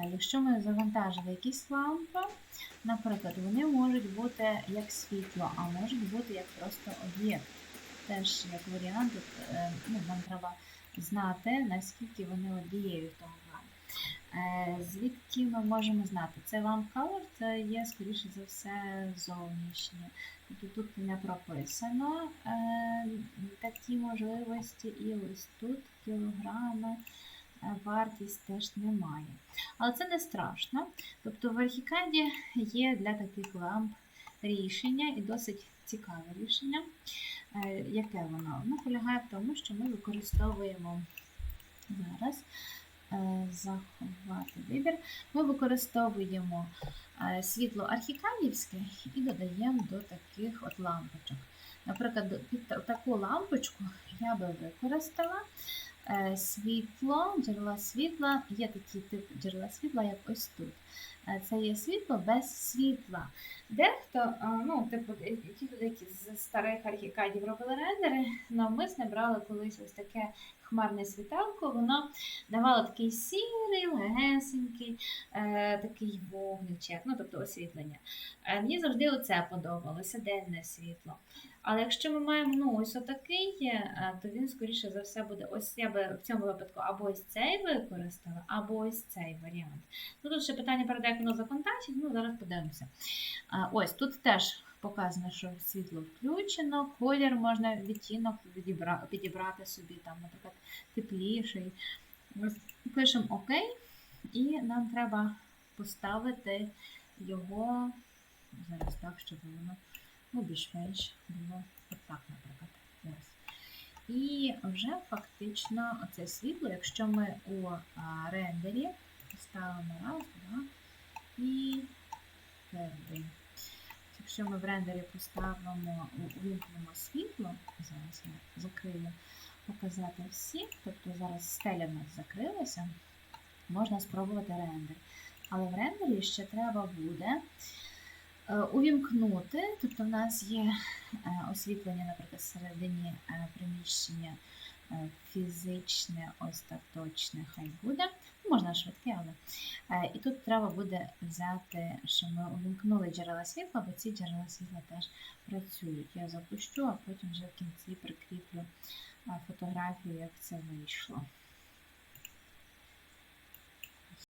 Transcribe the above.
А Якщо ми завантажили якісь лампи, наприклад, вони можуть бути як світло, а можуть бути як просто об'єкт. Теж як варіант, е, ну, нам треба знати, наскільки вони от дієві в тому. Е, Звідки ми можемо знати? Це lamp color, це є, скоріше за все, зовнішнє. Тобто тут не прописано е, такі можливості, і ось тут кілограми, вартість теж немає. Але це не страшно. Тобто в Архікаді є для таких ламп рішення і досить цікаве рішення. Е, Яке воно? Воно полягає в тому, що ми використовуємо зараз е, заховати вибір. Ми використовуємо е, світло архікадівське і додаємо до таких от лампочок. Наприклад, під таку лампочку я би використала е, світло, джерела світла. Є такий тип джерела світла, як ось тут. Е, Це є світло без світла. Дехто, е, ну, типу, ті люди, які з старих архікадів робили рендери, навмисне брали колись ось таке хмарне світалко, воно давало такий сірий, легесенький, е, такий вогничек, ну тобто освітлення. Е, мені завжди оце подобалося, денне світло. Але якщо ми маємо ну, ось отакий, то він, скоріше за все, буде ось я би в цьому випадку або ось цей використала, або ось цей варіант. Ну, тут ще питання про те, як воно законтачить, ну зараз подивимося. Ось тут теж показано, що світло включено, колір можна відтінок підібрати собі, там, наприклад, тепліший. Пишемо ОК, і нам треба поставити його зараз так, щоб воно ну, більш-менш було отак, наприклад. І вже фактично оце світло, якщо ми у рендері ставимо раз, два і три. Якщо ми в рендері поставимо, увімкнемо світло, зараз я закрию показати всі, тобто зараз стеля в нас закрилася, можна спробувати рендер. Але в рендері ще треба буде увімкнути, тобто в нас є е, освітлення, наприклад, всередині е, приміщення е, фізичне, ось так точне, хай буде. Можна швидке, але. Е, І тут треба буде взяти, що ми увімкнули джерела світла, бо ці джерела світла теж працюють. Я запущу, а потім вже в кінці прикріплю е, фотографію, як це вийшло.